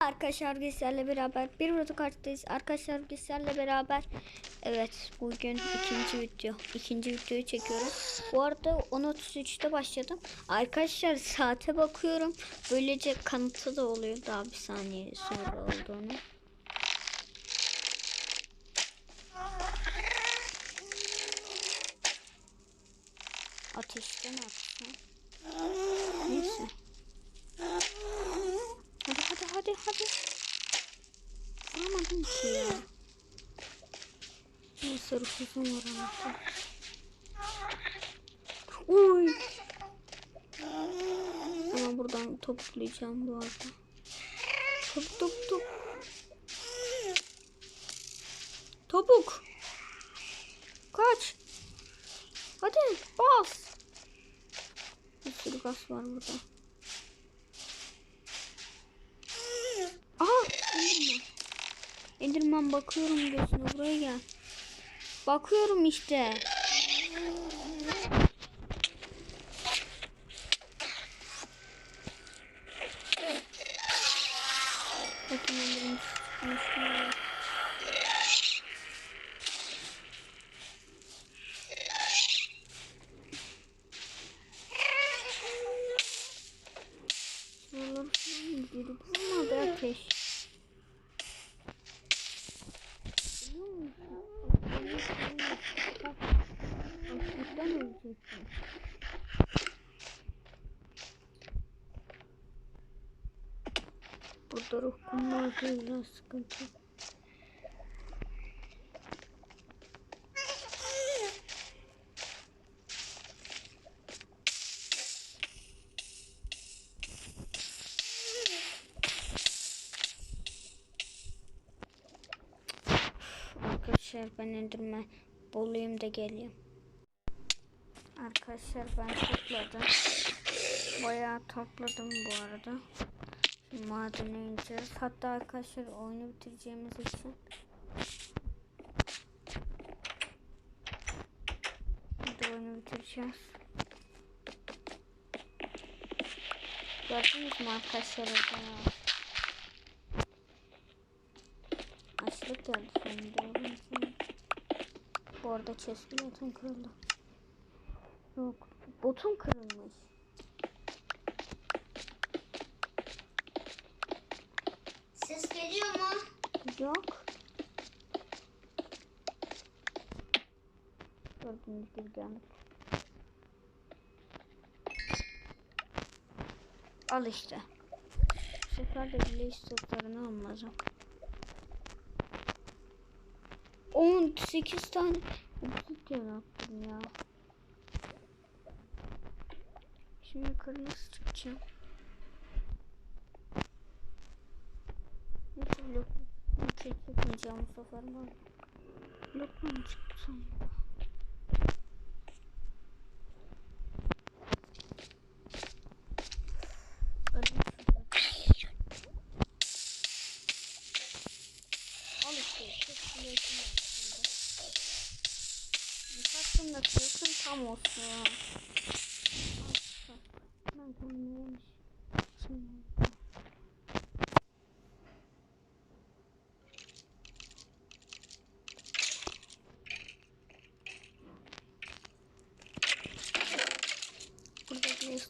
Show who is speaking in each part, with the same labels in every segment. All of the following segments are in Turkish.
Speaker 1: Arkadaşlar bizlerle beraber bir video karşıdayız. Arkadaşlar bizlerle beraber evet bugün ikinci video ikinci videoyu çekiyorum. Bu arada 10.33'te başladım. Arkadaşlar saate bakıyorum. Böylece kanıtı da oluyor daha bir saniye sonra olduğunu. Ateşten atsam. Neyse. Hadi hadi. Vuramadım ki ya. Neyse rufuzum var anahtar. Uy. Ama buradan toplayacağım bu arada. Top top top. Topuk. Kaç. Hadi bas. Bir sürü gaz var burada. Enderman bakıyorum gözüne buraya gel. Bakıyorum işte. Bakın girdi? Bulmadı ateş. Öleceksin. Burada ruh kumlar biraz sıkıntı. Arkadaşlar ben indirme bulayım da geleyim. Arkadaşlar ben topladım. Bayağı topladım bu arada. Şimdi madene ineceğiz. Hatta arkadaşlar oyunu bitireceğimiz için Hadi oyunu bitireceğiz. Gördünüz mü arkadaşlar? Açlık geldi sonunda. Bu arada chest'in botum kırıldı. Yok. Botum kırılmış.
Speaker 2: Ses geliyor mu?
Speaker 1: Yok. Gördüğünüz gibi gelmiş. Al işte. Bu sefer de bile istoklarını almadım. 18 tane obsidian attım ya. Şimdi yukarı nasıl çıkacağım? Neyse blok okey çıkmayacağım bu sefer ben. Blokla mı çıksam? Ölüm şurada. Al işte. Çok biletim var şimdi. Birkaç da kırılsın tam olsun. ha. Al işte. Ben bunu yemiş. Şimdi.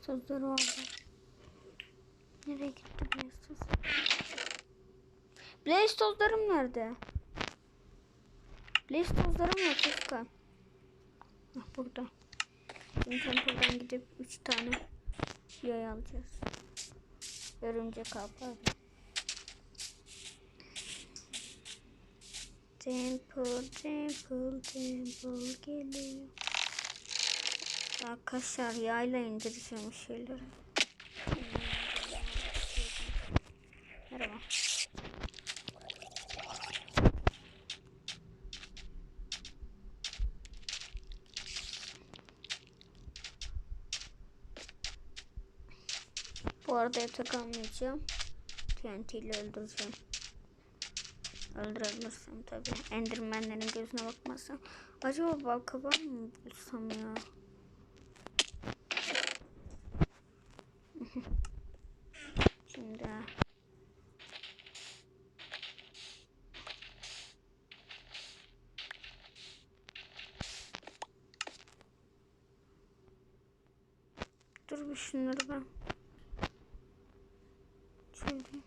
Speaker 1: Burada blaze tozları vardı. Nereye gitti blaze tozları? Blaze tozlarım nerede? Blaze tozlarım yok Furkan. Ah burada. Şimdi temple'dan gidip 3 tane yay alacağız. Örümcek pardon. Temple, temple, temple geliyor. Arkadaşlar yayla indireceğim şeyleri. Merhaba. Bu arada yatak almayacağım. TNT ile öldüreceğim. Öldürebilirsem tabi. Endermenlerin gözüne bakmazsam. Acaba balkabağı mı bulsam ya? Şimdi şunları ben. Şöyle.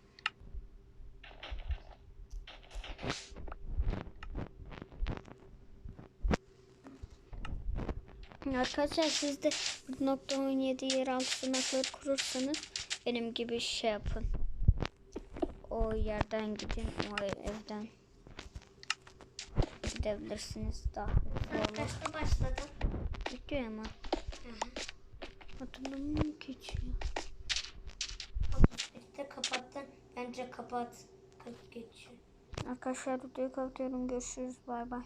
Speaker 1: Arkadaşlar siz de 1.17 yeraltı sınıfları kurursanız benim gibi şey yapın. O yerden gidin, o evden gidebilirsiniz daha hızlı olur.
Speaker 2: Kaçta başladın?
Speaker 1: Gidiyor ama. Hatırlamıyorum ki hiç.
Speaker 2: İşte kapattın. Bence kapat. 40 geçiyor.
Speaker 1: Arkadaşlar videoyu kapatıyorum. Görüşürüz. Bay bay.